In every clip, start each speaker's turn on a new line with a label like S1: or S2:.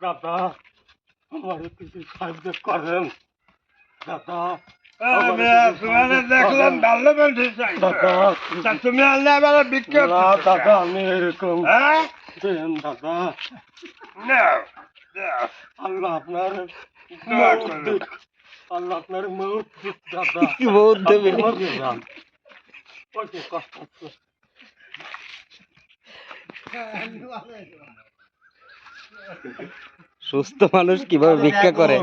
S1: দাদা আমার কিছু সাহায্য করেন। দাদা
S2: দেখলাম ভালো মানুষ তুমি আল্লাহ বেলা বিক্রি
S1: দাদা আমি এরকম
S2: হ্যাঁ?
S1: দাদা। আল্লাহ আপনার। আল্লাহ মৌত দাদা।
S3: মৌত দেবে।
S1: কষ্ট
S3: সুস্থ মানুষ কীভাবে ভিক্ষা করে?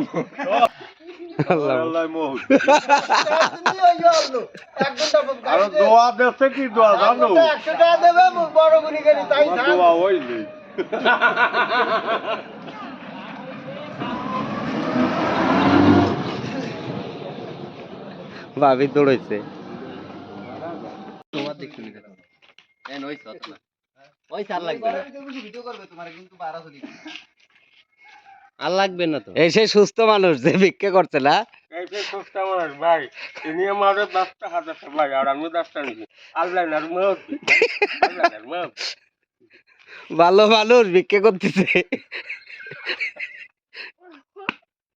S1: দোয়া দেখছে কি দোয়া জানো?
S4: একশো টাকা দেবে বড় গুলি গাড়ি তাই
S1: দোয়া হইলে।
S3: ভাবি দৌড়াইছে।
S4: তোমার। ওই চার লাগবে ভিডিও করবে তোমার কিন্তু বারো চলি
S3: আর লাগবে না তো। এই সেই সুস্থ মানুষ যে ভিক্ষা করছে না।
S1: এই সেই সুস্থ মানুষ ভাই। দশটা হাজার ভাই আর আমি দশটা নিছি। আল্লাহ আর মৌত। দিক। আল্লাহ আর মৌত।
S3: ভালো মানুষ ভিক্ষা করতেছে।